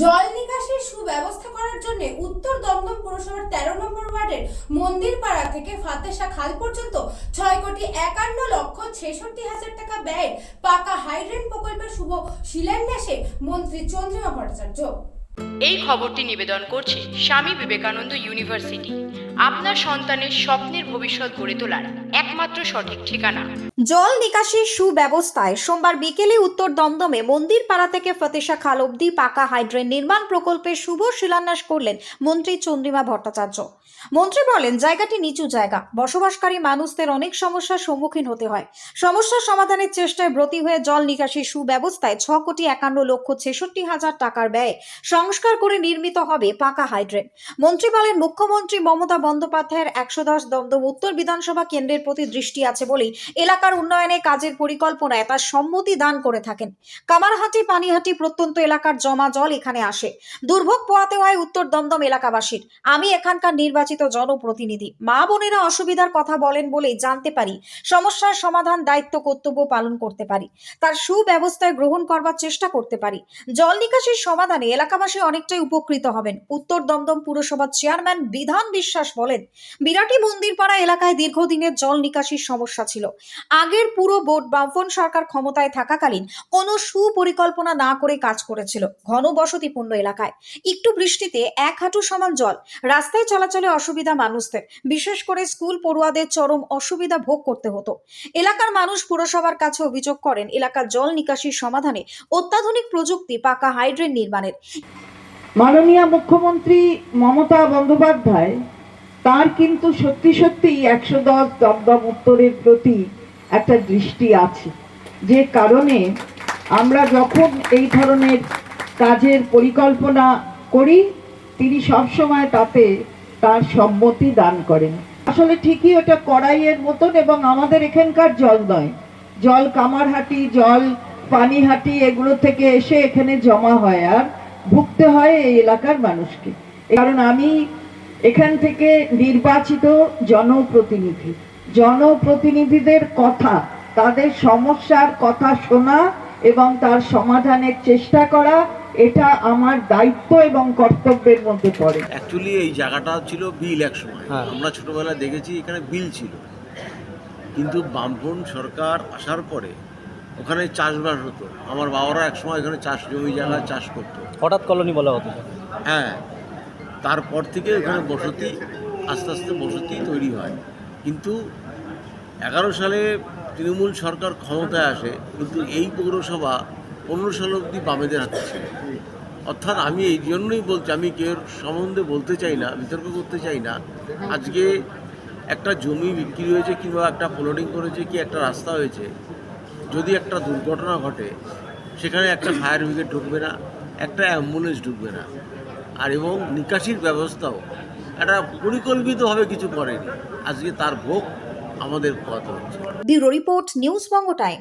জল নিকাশির সুব্যবস্থা করার জন্য উত্তর দমদম পুরসভার তেরো নম্বর ওয়ার্ডের মন্দিরপাড়া থেকে ফাতেশা খাল পর্যন্ত ছয় কোটি একান্ন লক্ষ ছেষট্টি হাজার টাকা ব্যয়ের পাকা হাইড্রেন প্রকল্পের শুভ শিলান্যাসে মন্ত্রী চন্দ্রিমা ভট্টাচার্য। এই খবরটি নিবেদন করছে স্বামী বিবেকানন্দ ইউনিভার্সিটি। আপনার সন্তানের স্বপ্নের ভবিষ্যৎ গড়ে তোলার একমাত্র সঠিক ঠিকানা। জল নিকাশির সুব্যবস্থায় সোমবার বিকেলে উত্তর দমদমে মন্দির পাড়া থেকে ফতেশা খাল অব্দি পাকা হাইড্রেন নির্মাণ প্রকল্পের শুভ শিলান্যাস করলেন মন্ত্রী চন্দ্রিমা ভট্টাচার্য। মন্ত্রী বলেন, জায়গাটি নিচু জায়গা, বসবাসকারী মানুষদের অনেক সমস্যার সম্মুখীন হতে হয়। সমস্যা সমাধানের চেষ্টায় ব্রতী হয়ে জল নিকাশির সুব্যবস্থায় ছ কোটি একান্ন লক্ষ ছেষট্টি হাজার টাকার ব্যয়ে সংস্কার করে নির্মিত হবে পাকা হাইড্রেন। মন্ত্রী বলেন, মুখ্যমন্ত্রী মমতা বন্দ্যোপাধ্যায়ের একশো দশ দমদম উত্তর বিধানসভা কেন্দ্রের প্রতি দৃষ্টি আছে বলেই এলাকার উন্নয়নে কাজের পরিকল্পনায় তার সম্মতি দান করে থাকেন। কামারহাটি, পানিহাটি প্রত্যন্ত এলাকার জমা জল এখানে আসে। দুর্ভোগ পোয়াতে হয় উত্তর দমদম এলাকাবাসীর। আমি এখানকার নির্বাচিত জনপ্রতিনিধি। মা বোনেরা অসুবিধার কথা বলেন বলেই জানতে পারি, সমস্যার সমাধান দায়িত্ব কর্তব্য পালন করতে পারি, তার সুব্যবস্থায় গ্রহণ করবার চেষ্টা করতে পারি। জল নিকাশির সমাধানে এলাকাবাসী অনেকটাই উপকৃত হবেন। উত্তর দমদম পুরসভার চেয়ারম্যান বিধান বিশ্বাস বলেন, বিরাটি মন্দিরপাড়া এলাকায় দীর্ঘদিনের জল নিকাশির সমস্যা ছিল। আগের পুরো বোর্ড বামফন সরকার ক্ষমতায় থাকাকালীন কোনো সুপরিকল্পনা না করে কাজ করেছিল ঘন বসতিপূর্ণ এলাকায়। একটু বৃষ্টিতে এক হাঁটু সমান জল, রাস্তায় চলাচলে অসুবিধা মানুষদের, বিশেষ করে স্কুল পড়ুয়াদের চরম অসুবিধা ভোগ করতে হতো। এলাকার মানুষ পুরসভার কাছে অভিযোগ করেন, এলাকার জল নিকাশির সমাধানে অত্যাধুনিক প্রযুক্তি পাকা হাইড্রেন নির্মাণের। মাননীয় মুখ্যমন্ত্রী মমতা বন্দ্যোপাধ্যায় তার কিন্তু সত্যি সত্যি একশো দশ দমদম উত্তরের প্রতি একটা দৃষ্টি আছে। যে কারণে আমরা যখন এই ধরনের কাজের পরিকল্পনা করি, তিনি সবসময় তাতে তার সম্মতি দান করেন। আসলে ঠিকই ওটা কড়াইয়ের মতন এবং আমাদের এখানকার জল নয়। জল কামারহাটি, জল পানিহাটি, এগুলো থেকে এসে এখানে জমা হয় আর ভুগতে হয় এই এলাকার মানুষকে। কারণ আমি এখান থেকে নির্বাচিত জনপ্রতিনিধি। জনপ্রতিনিধিদের কথা তাদের সমস্যার কথা শোনা এবং তার সমাধানের চেষ্টা করা এটা আমার দায়িত্ব এবং কর্তব্যের মধ্যে পড়ে। অ্যাকচুয়ালি এই জায়গাটা ছিল বিল এক সময় আমরা ছোটবেলায় দেখেছি এখানে বিল ছিল। কিন্তু বামফ্রন্ট সরকার আসার পরে ওখানে চাষবাস হতো। আমার বাবারা এক সময় এখানে চাষ জমি জায়গায় চাষ করতো। হঠাৎ কলোনি বলা হতো। হ্যাঁ। তারপর থেকে এখানে বসতি, আস্তে আস্তে বসতি তৈরি হয়। কিন্তু এগারো সালে তৃণমূল সরকার ক্ষমতায় আসে, কিন্তু এই পৌরসভা পনেরো সাল অবধি বামেদের হাতে ছিল। অর্থাৎ আমি এই জন্যই বলছি, আমি কেউ সম্বন্ধে বলতে চাই না, বিতর্ক করতে চাই না। আজকে একটা জমি বিক্রি হয়েছে কিংবা একটা ফ্লোডিং করেছে কি একটা রাস্তা হয়েছে, যদি একটা দুর্ঘটনা ঘটে, সেখানে একটা ফায়ার ব্রিগেড ঢুকবে না, একটা অ্যাম্বুলেন্স ঢুকবে না। আর এবং নিকাশির ব্যবস্থাও একটা পরিকল্পিতভাবে কিছু করেনি। আজকে তার ভোগ আমাদের কথা হচ্ছে। Bureau report, news Banga time.